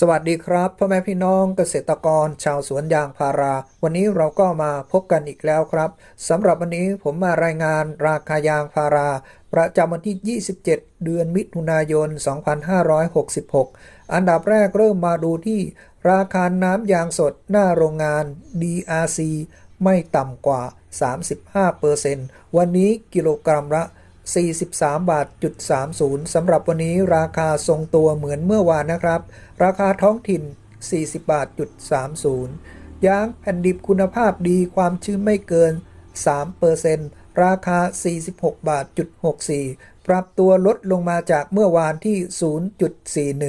สวัสดีครับพ่อแม่พี่น้องเกษตรกรชาวสวนยางพารา วันนี้เราก็มาพบกันอีกแล้วครับสำหรับวันนี้ผมมารายงานราคายางพารา ประจำวันที่ 27 เดือนมิถุนายน 2566 อันดับแรกเริ่มมาดูที่ ราคาน้ำยางสดหน้าโรงงาน DRC ไม่ต่ำกว่า 35%วันนี้กิโลกรัมละ 43 บาทจุด30สำหรับวันนี้ราคาทรงตัวเหมือนเมื่อวานนะครับ ราคาท้องถิ่น 40 บาทจุด30ยางแผ่นดิบคุณภาพดีความชื้นไม่เกิน 3%ราคา 46 บาทจุด64 ปรับตัวลดลงมาจากเมื่อวานที่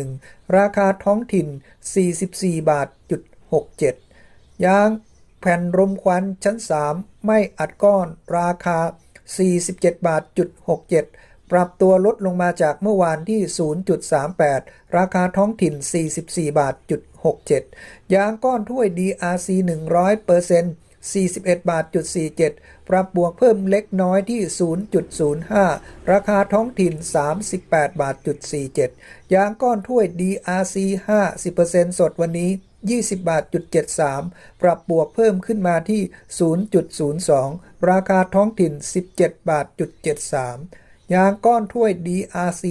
0.41 ราคาท้องถิ่น 44 บาทจุด67 ยางแผ่นรมควันชั้น 3 ไม่อัดก้อนราคา 47บาทจุด67 ปรับตัวลดลงมาจากเมื่อวานที่ 0.38 ราคาท้องถิ่น 44บาทจุด67 ยางก้อนถ้วย DRC 100% 41บาทจุด47 ปรับบวกเพิ่มเล็กน้อยที่ 0.05 ราคาท้องถิ่น 38บาทจุด47 ยางก้อนถ้วย DRC 50%สดวันนี้ 20บาทจุด73 ปรับบวกเพิ่มขึ้นมาที่ 0.02 ราคาท้องถิ่น 17 บาทจุด73 ยางก้อนถ้วย DRC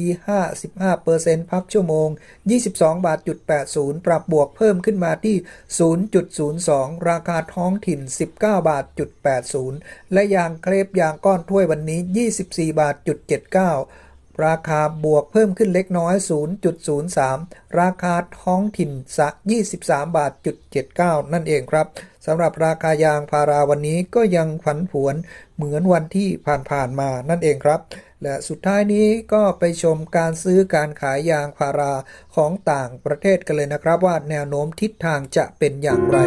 55%พักชั่วโมง 22 บาทจุด80 ปรับบวกเพิ่มขึ้นมาที่ 0.02 ราคาท้องถิ่น 19 บาทจุด80 และยางเครปยางก้อนถ้วยวันนี้ 24 บาทจุด79 ราคาบวกเพิ่มขึ้นเล็กน้อย 0.03 ราคาท้องถิ่นสะ23 บาทจุด79 นั่นเองครับสำหรับราคายางพาราวันนี้ก็ยังผันผวนเหมือนวันที่ผ่านๆมานั่นเองครับ และสุดท้ายนี้ก็ไปชมการซื้อการขายยางพาราของต่างประเทศกันเลยนะครับ ว่าแนวโน้มทิศทางจะเป็นอย่างไร